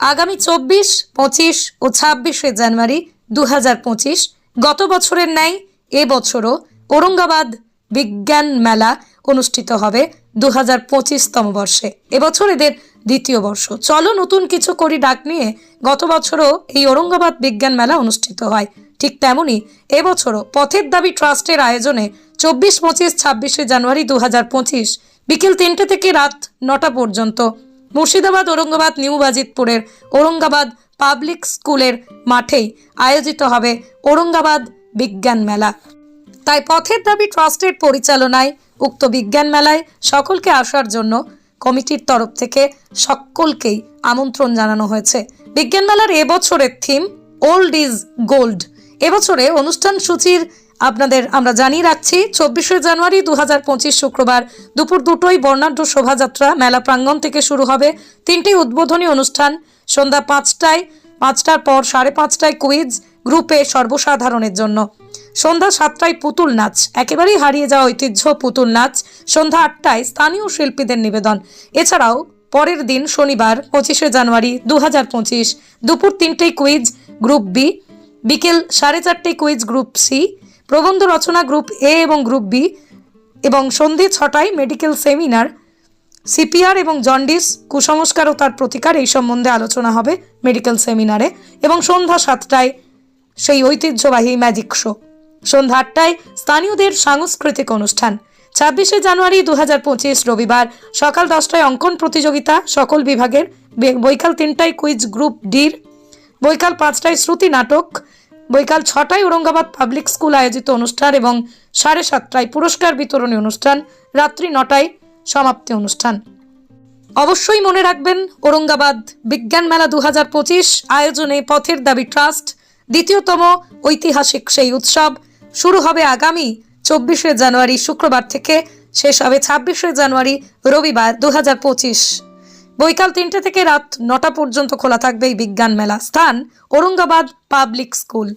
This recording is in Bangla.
আগামী চব্বিশ, পঁচিশ ও ছাব্বিশে জানুয়ারি দু গত বছরের ন্যায় এবছরও ঔরঙ্গাবাদ বিজ্ঞান মেলা অনুষ্ঠিত হবে দু হাজার পঁচিশতম বর্ষে। এবছর এদের দ্বিতীয় বর্ষ। চলো নতুন কিছু করি ডাক নিয়ে গত বছরও এই ঔরঙ্গাবাদ বিজ্ঞান মেলা অনুষ্ঠিত হয়। ঠিক তেমনি এবছরও পথের দাবি ট্রাস্টের আয়োজনে চব্বিশ, পঁচিশ, ছাব্বিশে জানুয়ারি দু হাজার পঁচিশ বিকেল তিনটে থেকে রাত নটা পর্যন্ত মুর্শিদাবাদ, ঔরঙ্গাবাদ, নিউ বাজিতপুরের ঔরঙ্গাবাদ পাবলিক স্কুলের মাঠেই আয়োজিত হবে ঔরঙ্গাবাদ বিজ্ঞান মেলা। তাই পথের দাবি ট্রাস্টের পরিচালনায় উক্ত বিজ্ঞান মেলায় সকলকে আসার জন্য কমিটির তরফ থেকে সকলকেই আমন্ত্রণ জানানো হয়েছে। বিজ্ঞান মেলার এবছরের থিম ওল্ড ইজ গোল্ড। এবছরে অনুষ্ঠান সূচির আপনাদের আমরা জানিয়ে রাখছি, চব্বিশে জানুয়ারি দু হাজার পঁচিশ শুক্রবার দুপুর দুটোই বর্ণাঢ্য শোভাযাত্রা মেলা প্রাঙ্গণ থেকে শুরু হবে। তিনটি উদ্বোধনী অনুষ্ঠান, সন্ধ্যা পাঁচটায়, পাঁচটার পর সাড়ে পাঁচটায় কুইজ গ্রুপে সর্বসাধারণের জন্য। সন্ধ্যা সাতটায় পুতুল নাচ, একেবারেই হারিয়ে যাওয়া ঐতিহ্য পুতুল নাচ। সন্ধ্যা আটটায় স্থানীয় শিল্পীদের নিবেদন। এছাড়াও পরের দিন শনিবার, পঁচিশে জানুয়ারি দু হাজার পঁচিশ দুপুর তিনটেই কুইজ গ্রুপ বি, বিকেল সাড়ে চারটে কুইজ গ্রুপ সি প্রবন্ধ রচনা গ্রুপ এ এবং গ্রুপ বি এবং সন্ধে ছটায় মেডিকেল সেমিনার, সিপিআর এবং জন্ডিস কুসংস্কার ও তার প্রতিকার এই সম্বন্ধে আলোচনা হবে মেডিকেল সেমিনারে এবং সন্ধ্যা সাতটায় সেই ঐতিহ্যবাহী ম্যাজিক শো। সন্ধ্যা আটটায় স্থানীয়দের সাংস্কৃতিক অনুষ্ঠান। ছাব্বিশে জানুয়ারি দু হাজার পঁচিশ রবিবার সকাল দশটায় অঙ্কন প্রতিযোগিতা সকল বিভাগের, বৈকাল তিনটায় কুইজ গ্রুপ ডির, বৈকাল পাঁচটায় শ্রুতি নাটক বৈকাল ছটায় ঔরঙ্গাবাদ পাবলিক স্কুল আয়োজিত অনুষ্ঠান এবং সাড়ে সাতটায় পুরস্কার বিতরণী অনুষ্ঠান, রাত্রি নটায় সমাপ্তি অনুষ্ঠান। অবশ্যই মনে রাখবেন, ঔরঙ্গাবাদ বিজ্ঞান মেলা দু হাজার পঁচিশ আয়োজনে পথের দাবি ট্রাস্ট, দ্বিতীয়তম ঐতিহাসিক সেই উৎসব। শুরু হবে আগামী চব্বিশে জানুয়ারি শুক্রবার থেকে, শেষ হবে ছাব্বিশে জানুয়ারি রবিবার দু হাজার পঁচিশ। বৈকাল তিনটে থেকে রাত নটা পর্যন্ত খোলা থাকবে এই বিজ্ঞান মেলা। স্থান ঔরঙ্গাবাদ পাবলিক স্কুল।